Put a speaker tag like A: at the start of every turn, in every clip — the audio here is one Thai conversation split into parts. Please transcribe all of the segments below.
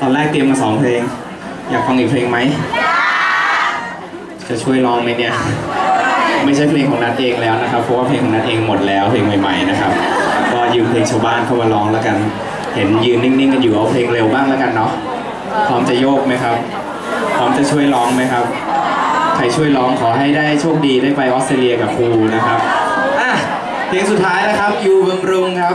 A: ตอนแรกเตรียมมาสองเพลง อยากฟังอีกเพลงไหม จะช่วยร้องไหมเนี่ย ไม่ใช่เพลงของนัดเองแล้วนะครับ เพราะว่าเพลงของนัดเองหมดแล้วเพลงใหม่ๆนะครับ ก็ยืมเพลงชาวบ้านเข้ามาร้องแล้วกัน เห็นยืนนิ่งๆกันอยู่เอาเพลงเร็วบ้างแล้วกันเนาะ พร้อมจะโยกไหมครับ พร้อมจะช่วยร้องไหมครับ ใครช่วยร้องขอให้ได้โชคดีได้ไปออสเตรเลียกับครูนะครับ อะเพลงสุดท้ายนะครับยูบำรุงครับ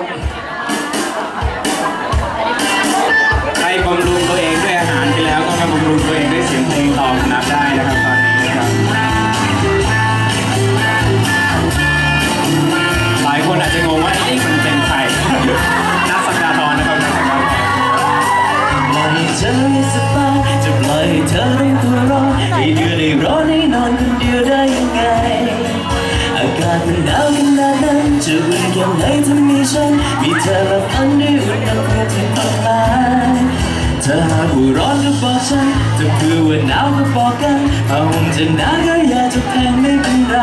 A: อนคนเดี
B: ยวได้ยังไง อากาศมันหนาวขนาดนั้นจะอุ่นแค่ไหนถ้ามีฉัน มีเธอและพันได้อุ่นนับเพื่อที่ต้องลายเธอหากว่าร้อนก็บอกฉันถ้าเพื่อว่าหนาวก็บอกกันถ้าห่มจะหนาวก็อยาจะแพงไม่เป็นไร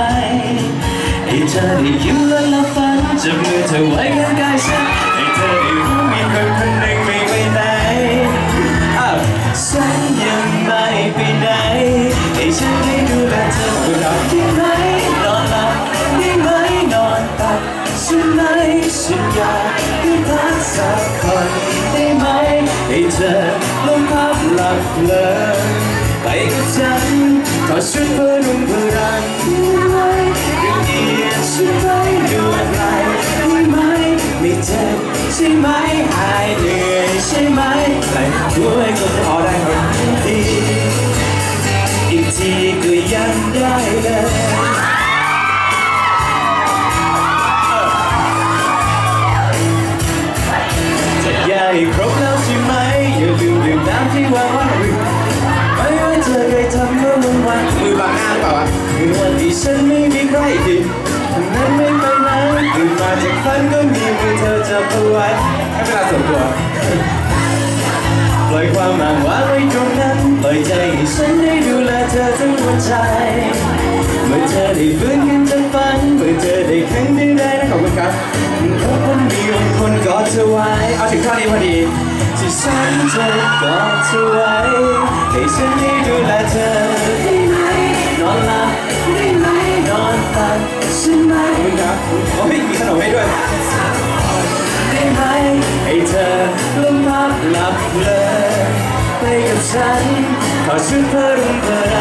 B: ให้เธอได้ยิ้มและลับฝันจับมือเธอไว้ข้างกายฉันให้เธอได้รู้มีคนคนหนึ่งไม่ไปไหนอ้าวฉันยังไม่ไปไหนให้ฉันได้ ดูแลเธอคุณรับได้ไหมนอนหลับได้ไหมนอนตับฉันไหมฉันอยากได้พักสักคนได้ไหมใก็ยังได้เลยจะยายครบแล้วใช่ไหมอย่าลืมดื่มน้ำที่วางไว้ไม่ว่าเธอเคยทำเมื่อวันวัน
A: มือบางหน้าเปล่าวะ
B: คือวันที่ฉันไม่มีใครดีนั้นไม่ไปไหนตื่นมาจากฝันก็มีมือเธอจับเอาไว้
A: ให้เวลาส่วนตัว
B: อยความอ้างว้างไว้ตรงนั้นปล่อยใจให้ฉันได้ดูแลเธอทั้งหัวใจ เมื่อเธอได้ฟื้นขึ้นจากฝัน เมื่อเธอได้แข็งได้ได้นะขอบคุณครับขอบคุณมีวันคนกอดเธอไว้
A: เอาถึงท่อนนี้พอดี
B: ที่ฉันจะกอดเธอไว้ ให้ฉันได้ดูแลเธอได้ไหมนอนหลับได้ไหมนอนฝันใช่ไหม
A: ขอบคุณครับโอ้ยมีขนม
B: ขอชุด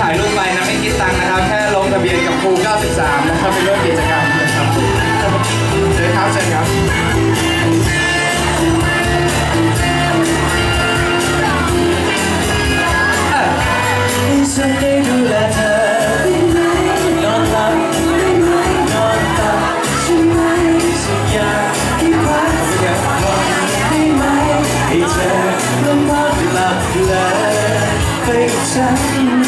A: ถ่ายรูปไปนะไม่คิดตังค์นะครับ แค่ลงทะเบียนกับครู 93 นะครับไปร่วมกิจกรรมนะครับเชิญครับเชิญครับ
B: ให้ฉันได้ดูแลเธอได้ไหมนอนหลับได้ไหมนอนตับใช่ไหมสักอย่างที่พักสักวันได้ไหมให้เธอลงพักหลับเลยไปกับฉัน